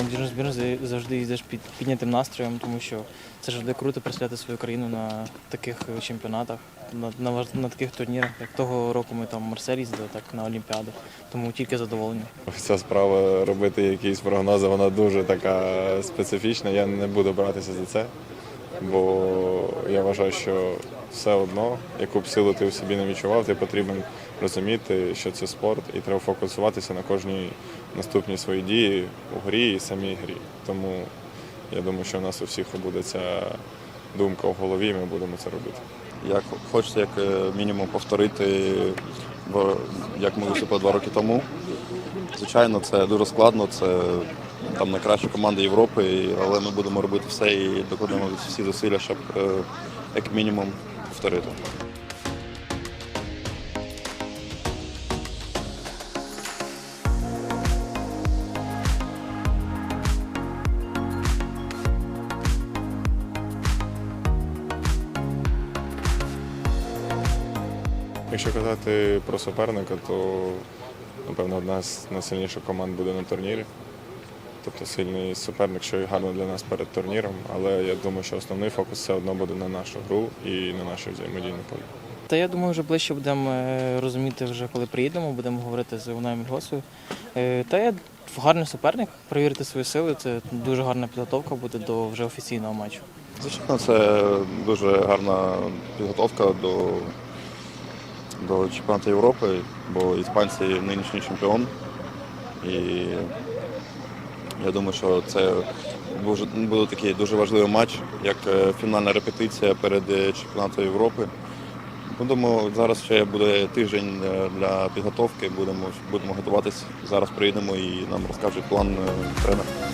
збірну зав- завжди їздиш під піднятим настроєм, тому що це завжди круто представляти свою країну на таких е, чемпіонатах, на, на, на таких турнірах. Як того року ми там в Марсель їздили, так на Олімпіаду. Тому тільки задоволені. Ця справа робити якісь прогнози, вона дуже така специфічна. Я не буду братися за це, бо я вважаю, що все одно, яку б силу ти в собі не відчував, ти потрібен розуміти, що це спорт, і треба фокусуватися на кожній наступній своїй дії у грі і самій грі. Тому я думаю, що в нас у всіх буде ця думка в голові, і ми будемо це робити. Як хочеться як е, мінімум повторити, як ми виступили два роки тому. Звичайно, це дуже складно. Це там найкраща команда Європи, але ми будемо робити все і докладемо всі зусилля, щоб е, як мінімум повторити. Якщо казати про суперника, то напевно одна з найсильніших команд буде на турнірі. Тобто сильний суперник, що і гарно для нас перед турніром, але я думаю, що основний фокус все одно буде на нашу гру і на нашу взаємодійну полі. Та я думаю, вже ближче будемо е, розуміти, вже коли приїдемо, будемо говорити з Іваною Мільгосою. Е, Та я гарний суперник, перевірити свої сили. Це дуже гарна підготовка буде до вже офіційного матчу. Звичайно, це дуже гарна підготовка до, до чемпіонату Європи, бо іспанці нинішній чемпіон. І я думаю, що це буде, такий дуже важливий матч, як е, фінальна репетиція перед е, чемпіонатом Європи. Будемо зараз ще буде тиждень е, для підготовки. Будемо будемо готуватись. Зараз приїдемо і нам розкажуть план е, тренер.